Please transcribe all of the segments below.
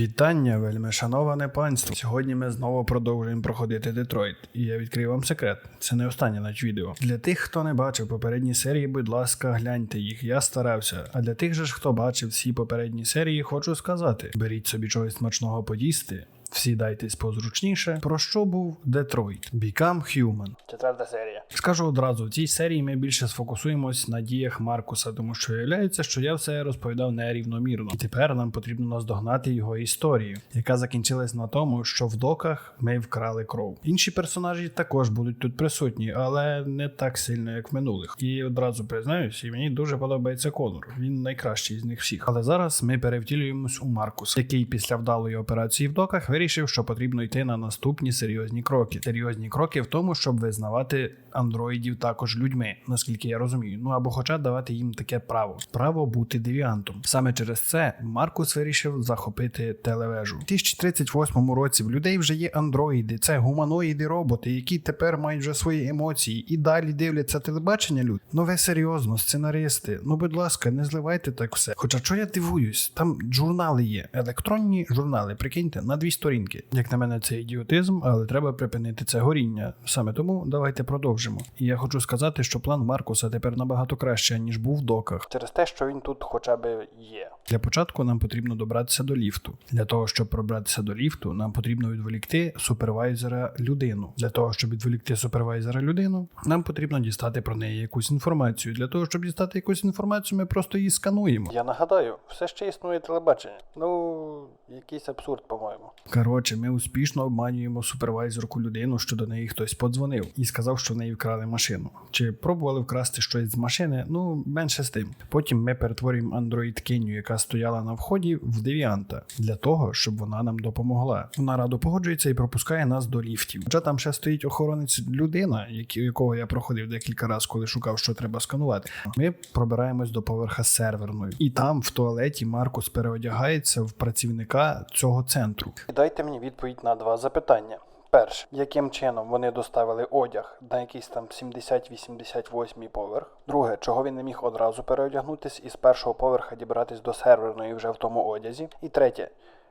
Вітання, вельми шановане панство. Сьогодні ми знову продовжуємо проходити Детройт, і я відкрию вам секрет. Це не останнє наш відео. Для тих, хто не бачив попередні серії, будь ласка, гляньте їх. Я старався. А для тих же ж, хто бачив всі попередні серії, хочу сказати: беріть собі чогось смачного поїсти. Всідайтесь позручніше. Про що був Детройт? Become Human. Четверта серія. Скажу одразу, в цій серії ми більше сфокусуємось на діях Маркуса, тому що виявляється, що я все розповідав нерівномірно. І тепер нам потрібно наздогнати його історію, яка закінчилась на тому, що в доках ми вкрали кров. Інші персонажі також будуть тут присутні, але не так сильно, як в минулих. І одразу признаюсь, і мені дуже подобається Конор. Він найкращий з них всіх. Але зараз ми перевтілюємось у Маркуса, який після вдалої операції в доках вирішив, що потрібно йти на наступні серйозні кроки. Серйозні кроки в тому, щоб визнавати андроїдів також людьми, наскільки я розумію. Ну або хоча давати їм таке право право бути девіантом. Саме через це Маркус вирішив захопити телевежу. У 2038 році в людей вже є андроїди, це гуманоїди роботи, які тепер мають вже свої емоції і далі дивляться телебачення. Люди. Ну ви серйозно, сценаристи. Ну будь ласка, не зливайте так все. Хоча що я дивуюсь, там журнали є, електронні журнали. Прикиньте, на дві сторінки. Як на мене, це ідіотизм, але треба припинити це горіння. Саме тому давайте продовжимо. І я хочу сказати, що план Маркуса тепер набагато краще, ніж був в доках. Через те, що він тут хоча б є. Для початку нам потрібно добратися до ліфту. Для того, щоб пробратися до ліфту, нам потрібно відволікти супервайзера людину. Для того, щоб відволікти супервайзера людину, нам потрібно дістати про неї якусь інформацію. Для того, щоб дістати якусь інформацію, ми просто її скануємо. Я нагадаю, все ще існує телебачення. Ну, якийсь абсурд, по-моєму. Коротше, ми успішно обманюємо супервайзерку людину, що до неї хтось подзвонив і сказав, що в неї вкрали машину. Чи пробували вкрасти щось з машини? Ну, менше з тим. Потім ми перетворюємо андроїд Кеню, яка стояла на вході, в девіанта для того, щоб вона нам допомогла. Вона радо погоджується і пропускає нас до ліфтів. Хоча там ще стоїть охоронець людина, якого я проходив декілька разів, коли шукав, що треба сканувати. Ми пробираємось до поверха серверної, і там в туалеті Маркус переодягається в працівника цього центру. Дайте мені відповідь на два запитання. Перше, яким чином вони доставили одяг на якийсь там 70-88 поверх. Друге, чого він не міг одразу переодягнутись і з першого поверха дібратись до серверної вже в тому одязі. І третє,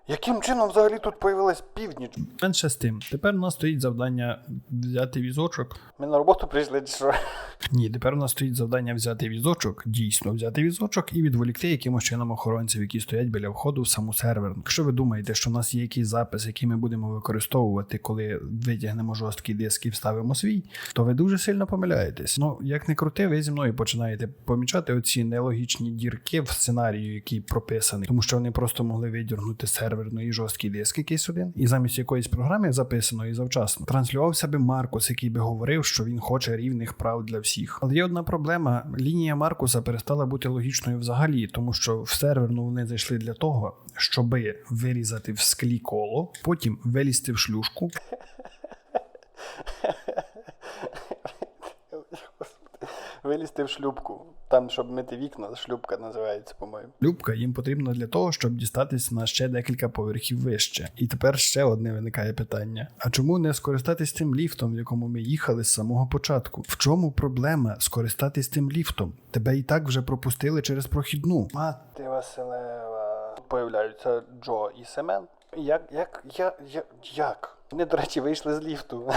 яким чином взагалі тут появилась північ? Менше з тим, тепер у нас стоїть завдання взяти візочок. Ми на роботу прийшли, чи що? Ні, тепер у нас стоїть завдання взяти візочок, дійсно взяти візочок і відволікти якимось чином охоронців, які стоять біля входу в саму серверну. Якщо ви думаєте, що у нас є якийсь запис, який ми будемо використовувати, коли витягнемо жорсткий диск і вставимо свій, то ви дуже сильно помиляєтесь. Ну, як не крути, ви зі мною починаєте помічати оці нелогічні дірки в сценарію, який прописаний, тому що вони просто могли видіргнути серверний жорсткий диск якийсь один, і замість якоїсь програми записаної завчасно транслювався би Маркус, який би говорив, що він хоче рівних прав для всіх. Але є одна проблема: лінія Маркуса перестала бути логічною взагалі, тому що в серверну вони зайшли для того, щоби вирізати в склі коло, потім вилізти в шлюшку, Вилізти в шлюбку. Там, щоб мити вікна, шлюбка називається, по-моєму. Любка їм потрібно для того, щоб дістатись на ще декілька поверхів вище. І тепер ще одне виникає питання: а чому не скористатись тим ліфтом, в якому ми їхали з самого початку? В чому проблема скористатись тим ліфтом? Тебе і так вже пропустили через прохідну. Мати Василева. Появляються Джо і Семен. Як, як, я, я, як? Вони, до речі, вийшли з ліфту.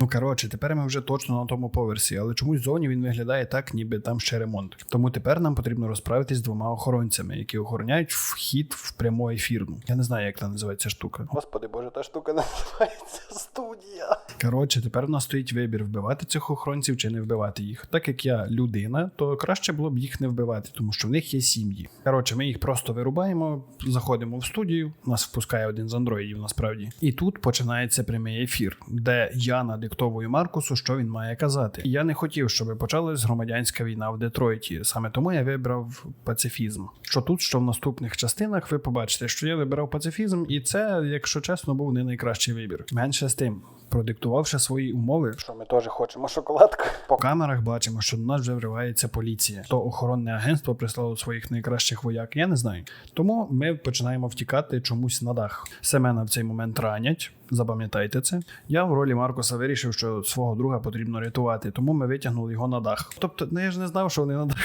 Ну коротше, тепер ми вже точно на тому поверсі, але чомусь зовні він виглядає так, ніби там ще ремонт. Тому тепер нам потрібно розправитись з двома охоронцями, які охороняють вхід в пряму ефірну. Я не знаю, як та називається штука. Господи боже, та штука називається студія. Коротше, тепер у нас стоїть вибір вбивати цих охоронців чи не вбивати їх. Так як я людина, то краще було б їх не вбивати, тому що в них є сім'ї. Коротше, ми їх просто вирубаємо, заходимо в студію. Нас впускає один з андроїдів, насправді. І тут починається прямий ефір, де я надиктовую Маркусу, що він має казати. Я не хотів, щоб почалась громадянська війна в Детройті. Саме тому я вибрав пацифізм. Що тут, що в наступних частинах, ви побачите, що я вибирав пацифізм, і це, якщо чесно, був не найкращий вибір. Менше з тим, продиктувавши свої умови, Що ми теж хочемо шоколадку? по камерах бачимо, що до нас вже вривається поліція. То охоронне агентство прислало своїх найкращих вояк. Я не знаю. Тому ми починаємо втікати чомусь на дах. Семена в цей момент ранять. Запам'ятайте це. Я в ролі Маркуса вирішив, що свого друга потрібно рятувати, тому ми витягнули його на дах. Тобто, ну я ж не знав, що вони на дах.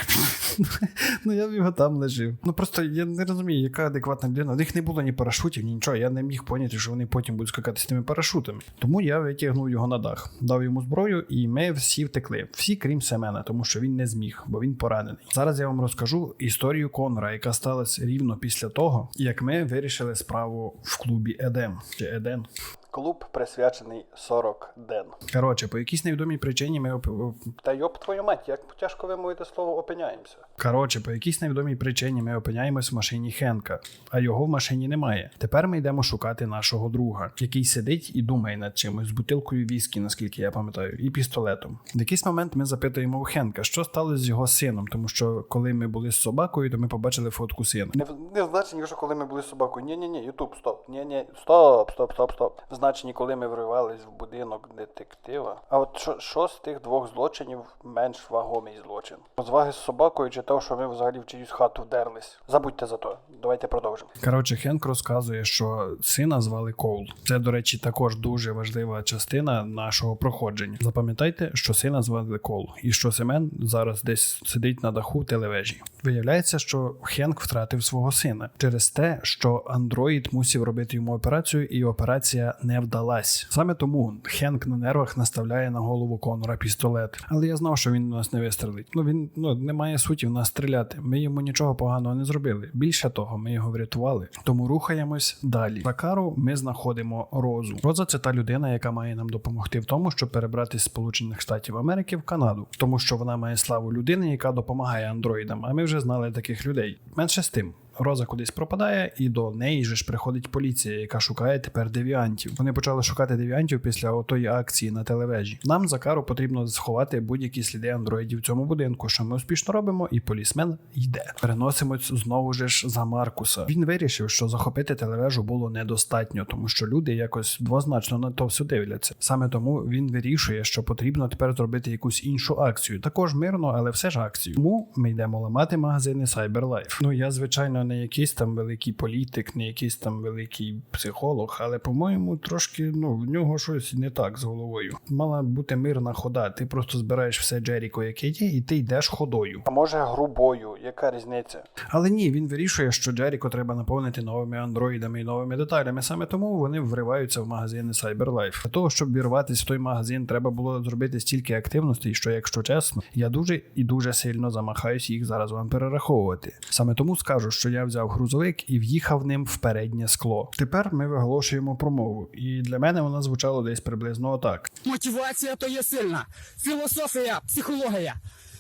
ну я його там лежив. Ну просто я не розумію, яка адекватна людина. У них не було ні парашутів, ні нічого. Я не міг поняти, що вони потім будуть скакати з тими парашутами. Тому я витягнув його на дах, дав йому зброю, і ми всі втекли. Всі, крім Семена, тому що він не зміг, бо він поранений. Зараз я вам розкажу історію Конора, яка сталася рівно після того, як ми вирішили справу в клубі Едем чи Еден. Клуб присвячений 40 ден. Коротше, по якійсь невідомій причині ми оп- Та йоп твою мать, як тяжко вимовити слово опиняємося. Коротше, по якійсь невідомій причині ми опиняємось в машині Хенка, а його в машині немає. Тепер ми йдемо шукати нашого друга, який сидить і думає над чимось з бутилкою віскі, наскільки я пам'ятаю, і пістолетом. В якийсь момент ми запитуємо у Хенка, що сталося з його сином, тому що коли ми були з собакою, то ми побачили фотку сина. Не не в що коли ми були з собакою. Ні, ні, ні, Ютуб, стоп. Ні, ні, стоп, стоп, стоп, стоп. Значенні, коли ми вривались в будинок детектива. А от що, що з тих двох злочинів менш вагомий злочин? Розваги з собакою чи те, що ми взагалі в чиюсь хату вдерлись? Забудьте за то. Давайте продовжимо. Коротше, Хенк розказує, що сина звали Коул. Це, до речі, також дуже важлива частина нашого проходження. Запам'ятайте, що сина звали Коул, і що Семен зараз десь сидить на даху телевежі. Виявляється, що Хенк втратив свого сина через те, що андроїд мусив робити йому операцію, і операція не вдалась. Саме тому Хенк на нервах наставляє на голову Конора пістолет. Але я знав, що він нас не вистрелить. Ну він ну немає суті в нас стріляти. Ми йому нічого поганого не зробили. Більше того, ми його врятували. Тому рухаємось далі. За кару ми знаходимо Розу. Роза це та людина, яка має нам допомогти в тому, щоб перебратися з Сполучених Штатів Америки в Канаду, тому що вона має славу людини, яка допомагає андроїдам. А ми вже знали таких людей. Менше з тим. Роза кудись пропадає, і до неї ж приходить поліція, яка шукає тепер девіантів. Вони почали шукати девіантів після отої акції на телевежі. Нам за кару потрібно сховати будь-які сліди андроїдів в цьому будинку, що ми успішно робимо, і полісмен йде. Переносимось знову ж за Маркуса. Він вирішив, що захопити телевежу було недостатньо, тому що люди якось двозначно на то все дивляться. Саме тому він вирішує, що потрібно тепер зробити якусь іншу акцію. Також мирно, але все ж акцію. Тому ми йдемо ламати магазини CyberLife. Ну я звичайно не якийсь там великий політик, не якийсь там великий психолог, але по-моєму трошки ну в нього щось не так з головою. Мала бути мирна хода. Ти просто збираєш все Джеріко, яке є, і ти йдеш ходою. А може грубою, яка різниця? Але ні, він вирішує, що Джеріко треба наповнити новими андроїдами і новими деталями. Саме тому вони вриваються в магазини CyberLife. Для того, щоб вірватися в той магазин, треба було зробити стільки активностей, що, якщо чесно, я дуже і дуже сильно замахаюсь їх зараз вам перераховувати. Саме тому скажу, що я взяв грузовик і в'їхав ним в переднє скло. Тепер ми виголошуємо промову, і для мене вона звучала десь приблизно так: Мотивація то є сильна. Філософія, психологія.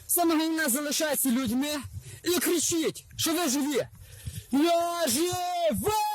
Саме головне залишається людьми і кричіть, що ви живі. Я живий!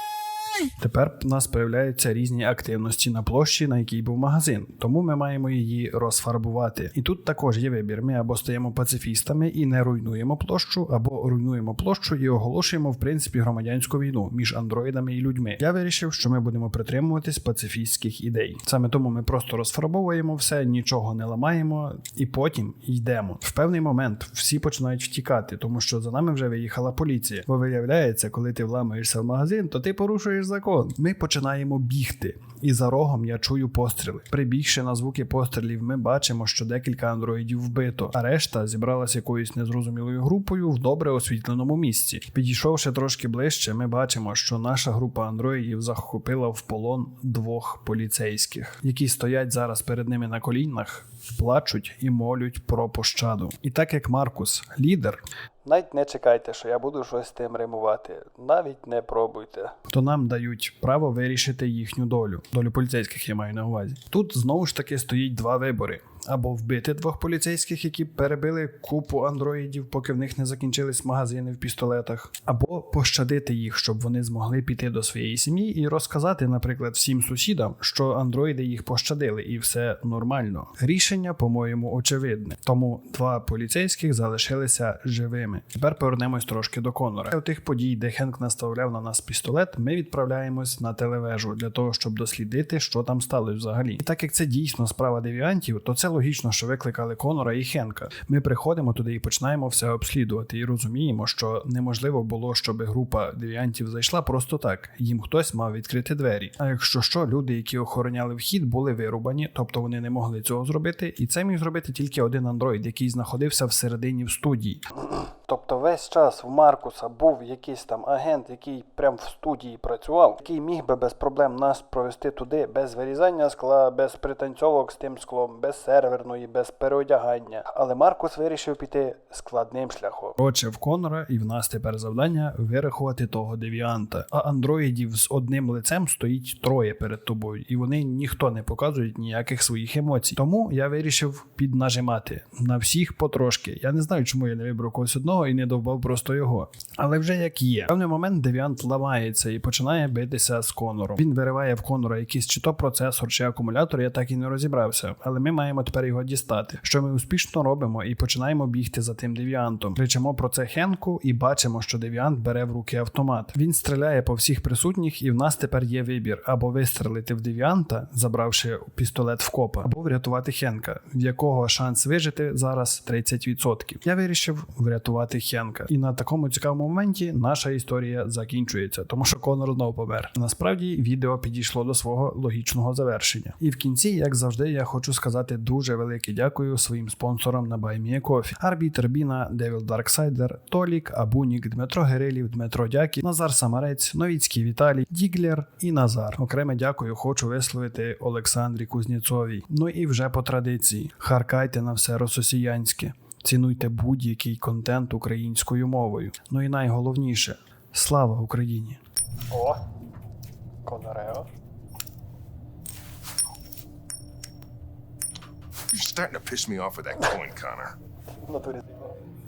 Тепер у нас появляються різні активності на площі, на якій був магазин, тому ми маємо її розфарбувати. І тут також є вибір: ми або стаємо пацифістами і не руйнуємо площу, або руйнуємо площу і оголошуємо в принципі громадянську війну між андроїдами і людьми. Я вирішив, що ми будемо притримуватись пацифістських ідей. Саме тому ми просто розфарбовуємо все, нічого не ламаємо, і потім йдемо. В певний момент всі починають втікати, тому що за нами вже виїхала поліція. Бо виявляється, коли ти вламуєшся в магазин, то ти порушуєш закон. Ми починаємо бігти. І за рогом я чую постріли. Прибігши на звуки пострілів, ми бачимо, що декілька андроїдів вбито, а решта зібралась якоюсь незрозумілою групою в добре освітленому місці. Підійшовши трошки ближче, ми бачимо, що наша група андроїдів захопила в полон двох поліцейських, які стоять зараз перед ними на колінах, плачуть і молють про пощаду. І так як Маркус лідер, Навіть не чекайте, що я буду щось з тим римувати. Навіть не пробуйте. то нам дають право вирішити їхню долю. Долю поліцейських я маю на увазі. Тут знову ж таки стоїть два вибори: або вбити двох поліцейських, які перебили купу андроїдів, поки в них не закінчились магазини в пістолетах, або пощадити їх, щоб вони змогли піти до своєї сім'ї і розказати, наприклад, всім сусідам, що андроїди їх пощадили, і все нормально. Рішення, по-моєму, очевидне. Тому два поліцейських залишилися живими. Тепер повернемось трошки до Конора. У тих подій, де Хенк наставляв на нас пістолет, ми відправляємось на телевежу для того, щоб дослідити, що там сталося взагалі. І так як це дійсно справа девіантів, то це логічно, що викликали Конора і Хенка. Ми приходимо туди і починаємо все обслідувати, і розуміємо, що неможливо було, щоб група девіантів зайшла просто так. Їм хтось мав відкрити двері. А якщо що, люди, які охороняли вхід, були вирубані, тобто вони не могли цього зробити, і це міг зробити тільки один андроїд, який знаходився всередині в студії. Тобто весь час в Маркуса був якийсь там агент, який прям в студії працював, який міг би без проблем нас провести туди, без вирізання скла, без пританцьовок з тим склом, без серверної, без переодягання. Але Маркус вирішив піти складним шляхом. Коротше, в Конора і в нас тепер завдання вирахувати того девіанта. А андроїдів з одним лицем стоїть троє перед тобою, і вони ніхто не показують ніяких своїх емоцій. Тому я вирішив піднажимати на всіх потрошки. Я не знаю, чому я не вибрав когось одного і не довбав просто його. Але вже як є. В певний момент девіант ламається і починає битися з Конором. Він вириває в Конора якийсь чи то процесор, чи акумулятор, я так і не розібрався. Але ми маємо тепер його дістати. Що ми успішно робимо і починаємо бігти за тим девіантом. Кричимо про це Хенку і бачимо, що девіант бере в руки автомат. Він стріляє по всіх присутніх, і в нас тепер є вибір: або вистрелити в девіанта, забравши пістолет в копа, або врятувати Хенка, в якого шанс вижити зараз 30%. Я вирішив врятувати Хенка. І на такому цікавому моменті наша історія закінчується, тому що Конор знову помер. Насправді відео підійшло до свого логічного завершення. І в кінці, як завжди, я хочу сказати дуже велике дякую своїм спонсорам на BuyMeACoffee. Арбітер Біна, Девіл Дарксайдер, Толік, Абунік, Дмитро Гирилів, Дмитро Дякі, Назар Самарець, Новіцький Віталій, Діглер і Назар. Окреме дякую хочу висловити Олександрі Кузніцовій. Ну і вже по традиції. Харкайте на все рососіянське. Цінуйте будь-який контент українською мовою. Ну і найголовніше слава Україні! О, Конорео. You're starting to piss me off with that coin, Connor.